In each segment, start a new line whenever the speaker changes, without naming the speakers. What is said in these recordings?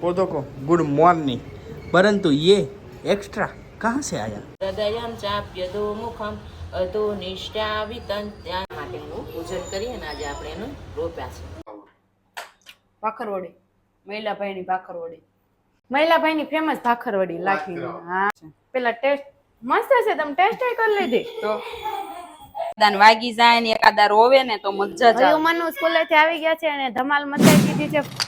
पौधों को good morning परंतु ये एक्स्ट्रा कहाँ से आया
હૃદયમ ચાપ્યદો મુખમ અધો નિષ્ઠાવિતં ત્યાં માટેનું પૂજન કરીએ ને આજે આપણે એનું રોપ્યા છે
ભાખરવડી મહિલાભાઈની ભાખરવડી મહિલાભાઈની ફેમસ ભાખરવડી લાખીની હા પેલા ટેસ્ટ મસ્ત છે તમે ટેસ્ટ કરી લીધી
તો દાન વાગી જાય ને એકાદા રોવે ને તો મજા જ આવે
હયુમનુ સ્કૂલે થી આવી ગયા છે અને ધમાલ મચાઈ દીધી છે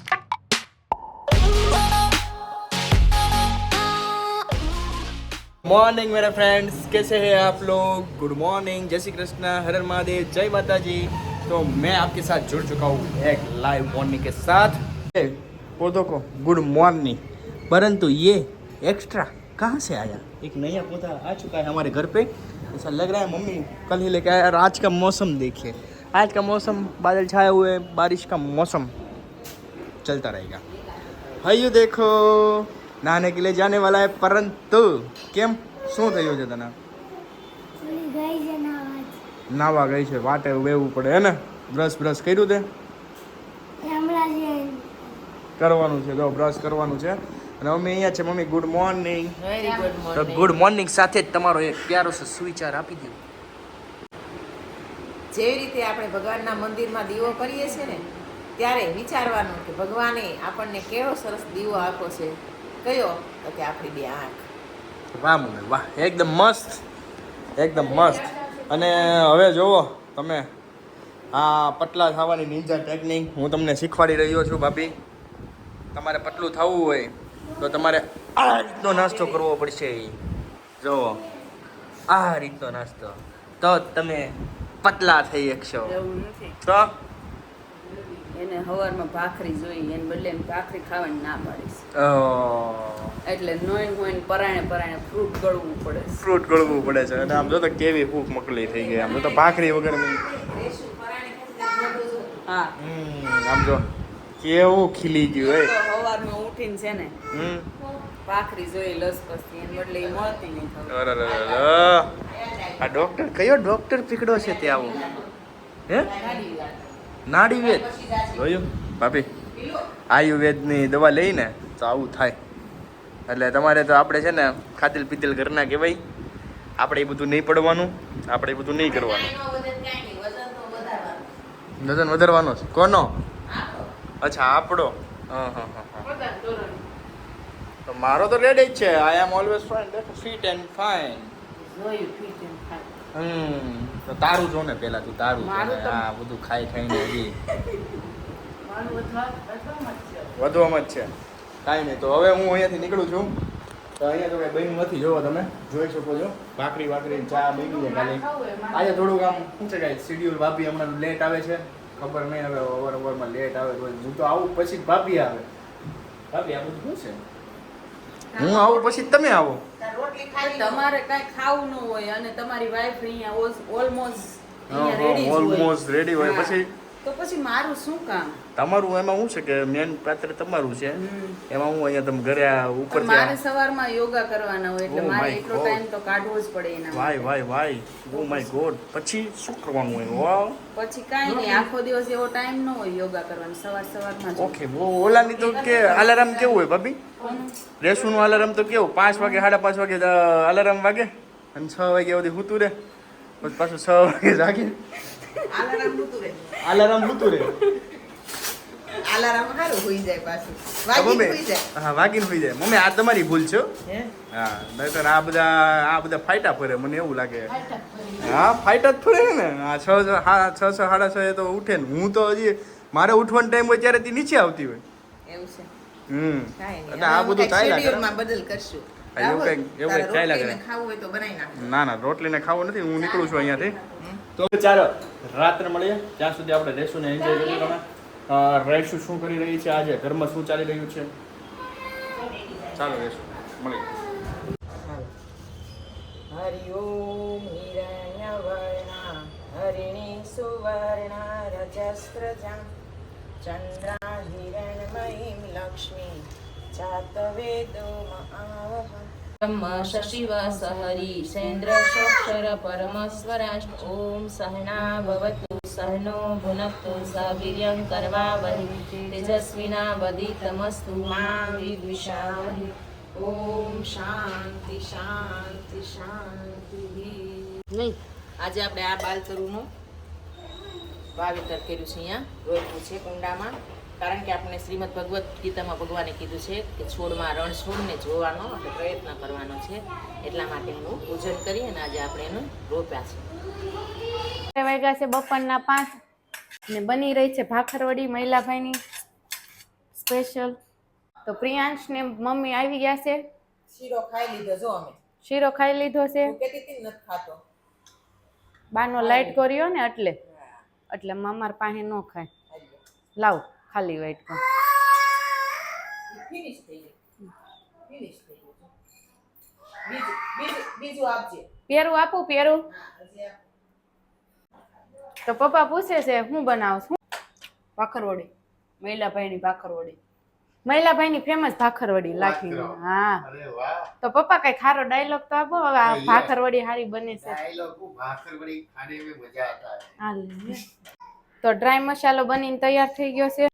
मॉर्निंग मेरे फ्रेंड्स कैसे हैं आप लोग? गुड मॉर्निंग जय श्री कृष्णा. हर महादेव. जय माता जी तो मैं आपके साथ जुड़ चुका हूँ एक लाइव मॉर्निंग के साथ. पौधों को गुड मॉर्निंग परंतु ये एक्स्ट्रा कहाँ से आया? एक नया पौधा आ चुका है हमारे घर पे. ऐसा लग रहा है मम्मी कल ही लेके आया और आज का मौसम देखिए. आज का मौसम, बादल छाए हुए बारिश का मौसम चलता रहेगा. हाइयो देखो. નાને કિલે જાને વાલા હે પરંતુ કેમ? શું થયું છે તને? નાવા. ગઈ છે વાટે બેવું પડે ને? બ્રશ બ્રશ કર્યું તે? કરવાનું છે જો બ્રશ કરવાનું છે. અને મમ્મી અહીંયા છે મમ્મી ગુડ મોર્નિંગ તો ગુડ મોર્નિંગ સાથે જ તમારો એક પ્યારો સુવિચાર આપી દો
જે રીતે આપણે ભગવાનના મંદિરમાં દીવો કરીએ છીએ ને ત્યારે વિચારવાનું કે ભગવાને આપણને કેવો સરસ દીવો આપ્યો છે. કયો? તો કે આપણી બે આંખ.
વાહ મમ્મી વાહ. એકદમ મસ્ત. એકદમ મસ્ત. અને હવે જુઓ તમે આ પતલા થવાની નિંજા ટેકનિક હું તમને શીખવાડી રહ્યો છું ભાભી. તમારે પતલું થવું હોય તો તમારે આ રીતનો નાસ્તો કરવો પડશે. જુઓ આ રીતનો નાસ્તો. તો તમે પતલા થઈ શકશો. તો
એને હવારમાં ભાખરી જોઈ એને બદલે એને ભાખરી ખાવાની ના પાડીશ. એટલે નોઈન હોય પરાણે પરાણે ફ્રૂટ ગળવું પડે
ફ્રૂટ ગળવું પડે છે. અને આમ જો તો કેવી ફૂક મકલી થઈ ગઈ. આમ જો તો ભાખરી વગર
હા.
હમ, આમ જો કેવું ખીલી ગયું હોય
હવારમાં ઉઠીને છે ને
હમ.
ભાખરી જોઈ લસપસી એને બદલે એ મળતી નહીં ખબર.
આ ડોક્ટર કયો ડોક્ટર પીકડો છે ત્યાં આવું? હે? નાડી વેદ જોયું? ભાભી આયુર્વેદની દવા લઈને તો આવું થાય. એટલે તમારે તો આપણે છે ને ખાતેલ પીતેલ ઘરના કહેવાય. આપણે એ બધું નહીં પડવાનું આપણે એ બધું નહીં કરવાનું. વજન વધારવાનો. છે. કોનો? અચ્છા આપણો. હા હા હા તો મારો તો રેડી જ છે. I am always fine fit and
fine fit and.
હમ તો તારું જો ને પેલા તું તારું આ બધું ખાઈ ખાઈને હજી.
વધવામાં જ છે.
કાંઈ નહીં તો હવે હું અહીંયાથી નીકળું છું. તો અહીંયા તો કઈ બન્યું નથી જોવો તમે. જોઈ શકો છો. ભાખરી વાકરી ચા બની છે ખાલી. આજે થોડુંક આમ શું છે કાંઈ શિડ્યુલ ભાભી હમણાં લેટ આવે છે. ખબર નહીં હવે ઓવર ઓવરમાં લેટ આવે તો હું તો આવું પછી ભાભી આવે. ભાભી આ બધું શું છે? હું આવું પછી તમે આવો.
તમારે કઈ ખાવું ન હોય અને તમારી વાઈફ અહીંયા ઓલમોસ્ટ અહીંયા રેડી હોય.
ઓલમોસ્ટ રેડી હોય. પછી
તો પછી મારું શું કામ?
તમારું એમાં શું છે કે મેન પાત્ર તમારું છે? એમાં હું અહીંયા તમે ઘરે આ ઉપર
મારે સવારમાં યોગા કરવાના હોય એટલે
Oh
મારે એટલો ટાઈમ તો કાઢવો જ પડે એના why
why why. Oh my god પછી શું કરવાનું હોય? વાવ
પછી કાંઈ નહીં આખો દિવસ એવો ટાઈમ ન હોય યોગા કરવાનો સવાર સવારમાં
ઓકે ઓલાની તો કે અલાર્મ કેવું હોય ભાભી? રેસુનું અલાર્મ તો કેવું? પાંચ વાગે સાડા પાંચ વાગે અલાર્મ વાગે? અને છ વાગે સુધી સૂતું રહે. પછી પાછું છ વાગે જાગે.
આલારામ નહોતું રે. આલારામ હારું હોઈ જાય પાછું. હોઈ જાય.
હા વાગીને હોઈ જાય. મમ્મી આ તમારી ભૂલ છે હા. નહીતર આ બધા આ બધા ફાયટા ફરે મને એવું લાગે. હા ફાઇટ જ ફરે ને? આ છ છ હા છ છ સાડા છ એ તો ઉઠે ને. હું તો હજી મારે ઉઠવાનો ટાઈમ હોય ત્યારે તે નીચે આવતી હોય.
એવું છે.
હમ. એટલે આ બધું ચાલ્યા
બદલ કરશું.
એવું કંઈક- એવું કંઈક ચાલ્યા કરે.
ખાવું હોય તો બનાવી નાખ.
ના ના રોટલીને ખાવું નથી. હું નીકળું છું અહીંયાથી. તો ચાલો, રાત્રે મળીએ. ત્યાં સુધી આપણે રહેશું ને એન્જોય કરીએ તમે. રહેશું શું કરી રહી છે આજે? ઘરમાં શું ચાલી રહ્યું છે? ચાલો રહેશું. મળીએ.
હરિ ઓમ હિરણ્યવર્ણા, હરિણી સુવર્ણા, રજસ્ત્રજાં, ચંદ્રા હિરણમયીં લક્ષ્મી જાતવેદો મહાવહં બ્રહ્મ સશિવ સહરી સેન્દ્ર સક્ષર પરમસ્વરાષ્ટ ઓમ સહના ભવતુ
સહનો ભુનક્તુ સવીર્યં કરવા વહી તેજસ્વિના વદી તમસ્તુ મા વિદ્વિષાવહી
ઓમ શાંતિ શાંતિ શાંતિ
નહીં
આજે આપણે આ બાલતરુનું વાવેતર કર્યું છે અહીંયા રોપ્યું છે કુંડામાં. કારણ કે આપણે શ્રીમદ ભગવદ્ ગીતામાં ભગવાને કીધું છે કે છોડમાં રણ છોડને જોવાનો આપણે પ્રયત્ન કરવાનો છે. એટલા માટે એનું પૂજન કરી અને આજે આપણે એનું રોપ્યા છે.
વાગ્યા છે બપોરના પાંચ ને બની રહી છે ભાખરવડી મહિલાભાઈની સ્પેશિયલ તો પ્રિયાંશ ને મમ્મી આવી ગયા છે.
શીરો ખાઈ લીધો જો અમે.
શીરો ખાઈ લીધો છે.
તું કહેતી હતી ને નથી ખાતો.
બાનો લાઈટ કર્યો ને એટલે. એટલે મામાર પાસે ન ખાય. લાવ. ખાલી વાટકો
ફિનિશ
પેરું આપું પેરું? તો પપ્પા પૂછે છે હું બનાવું છું? ભાખરવડી. મહિલાભાઈની ભાખરવડી. મહિલાભાઈની ફેમસ ભાખરવડી લાખી હા. તો પપ્પા કઈ ખારો ડાયલોગ તો આપો હવે ભાખરવડી હારી બને છે.
ડાયલોગ ભાખરવડી ખાને મે મજા
આતા હે તો ડ્રાય મસાલો બનીને તૈયાર થઈ ગયો છે.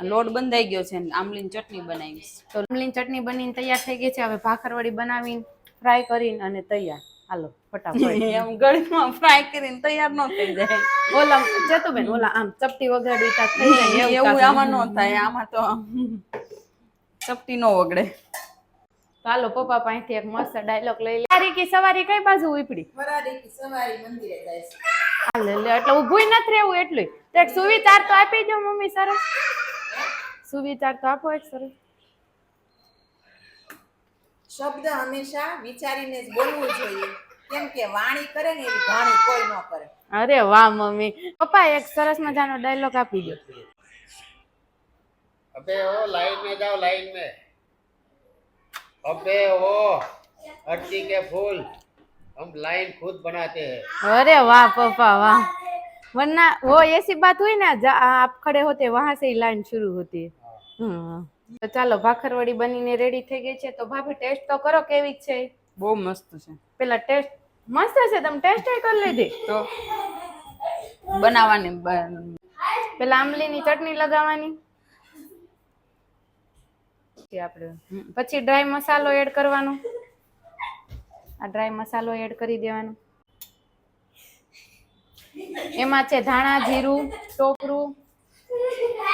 લોટ બંધાઈ ગયો છે ને આમલીની ચટણી બનાવીશ.
તો આમલીની ચટણી બનીને તૈયાર થઈ ગઈ છે. હવે ભાખરવડી બનાવીને ફ્રાય કરીને અને તૈયાર. હાલો ફટાફટ.
એમ ગળીમાં ફ્રાય કરીને તૈયાર ન થઈ જાય.
ઓલા જતુબેન ઓલા આમ ચપટી વગાડી તા થઈ જાય
એવું. આમાં ન થાય આમાં તો ચપટી નો વગડે.
તો હાલો પપ્પા પાસેથી એક મસ્ત ડાયલોગ લઈ લે. તારી કે સવારી કઈ બાજુ ઉપડી?
મંદિરે જાય છે.
હાલ લે એટલે ઊભું એટલું તો એક સુવિચાર તો આપી દો મમ્મી સરસ. સુવિચાર તો આપો એક સરસ.
શબ્દ હંમેશા વિચારીને જ બોલવું જોઈએ. કેમ કે વાણી કરે ને એવી વાણી કોઈ ન કરે.
અરે વાહ મમ્મી. પપ્પા એક સરસ મજાનો ડાયલોગ આપી દો
અબે ઓ લાઈન મે જાઓ લાઈન મે. अबे ओ अरती के फूल हम लाइन खुद बनाते हैं
अरे वाह पापा वाह वरना वो ऐसी बात हुई ना जहाँ आप खड़े होते वहां से ही लाइन शुरू होती है हम्म. તો ચાલો ભાખરવડી બનીને રેડી થઈ ગઈ છે તો ભાભી ટેસ્ટ તો કરો કેવી છે
બહુ મસ્ત છે
પેલા ટેસ્ટ મસ્ત છે તમે ટેસ્ટ કરી લીધી
તો બનાવવાની બ-
પેલા આંબલીની ચટણી લગાવવાની પછી આપણે. પછી ડ્રાય મસાલો એડ કરવાનો. આ ડ્રાય મસાલો એડ કરી દેવાનો. એમાં છે ધાણા, જીરું, ટોપરું,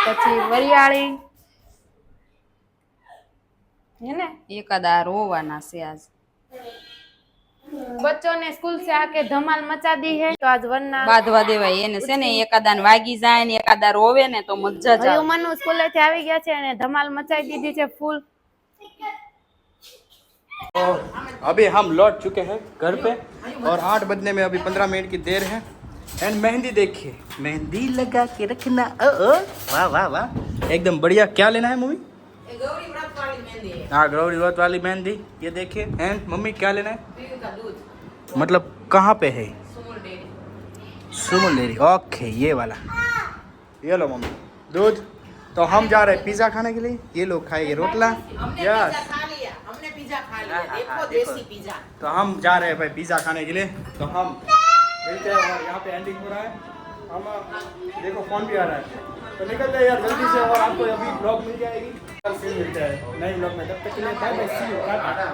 પછી વરિયાળી. હે ને?
એકાદા રોવાના છે આજ.
બચ્ચો ને સ્કૂલ से आके धमाल मचा दी है तो आज वरना
બાંધવા દેવાય એને છે ને એકાદા ને વાગી જાય ને એકાદા રોવે ને તો મજા જ આવે
હયુમનુ સ્કૂલે થી આવી ગયા છે અને ધમાલ મચાઈ દીધી છે ફૂલ
तो अभी हम लौट चुके हैं घर पे और आठ बजने में अभी पंद्रह मिनट की देर है एंड मेहंदी देखिए मेहंदी लगा के रखना ओ ओ वाह वाह वाह एकदम बढ़िया क्या लेना है मम्मी
है।
हाँ गौरी व्रत वाली मेहंदी ये देखिए। एंड मम्मी क्या लेना है? मतलब कहाँ पे है? सुमन डेरी। ओके ये वाला। ये लो मम्मी। दूध। तो हम जा रहे हैं पिज़्ज़ा खाने के लिए। ये लोग खाएँगे रोटला। यस
पिज्जा खा लिया। हमने पिज्जा खा लिया।
हाँ, हाँ, तो हम जा रहे हैं भाई पिज़्ज़ा खाने के लिए। तो हम मिलते हैं और यहाँ पे एंडिंग हो रहा है। हम देखो फोन भी आ रहा है तो निकलते हैं यार जल्दी से और आपको अभी ब्लॉग मिल जाएगी कल फिर मिलते हैं नए ब्लॉग में तब तक के लिए bye bye see you tata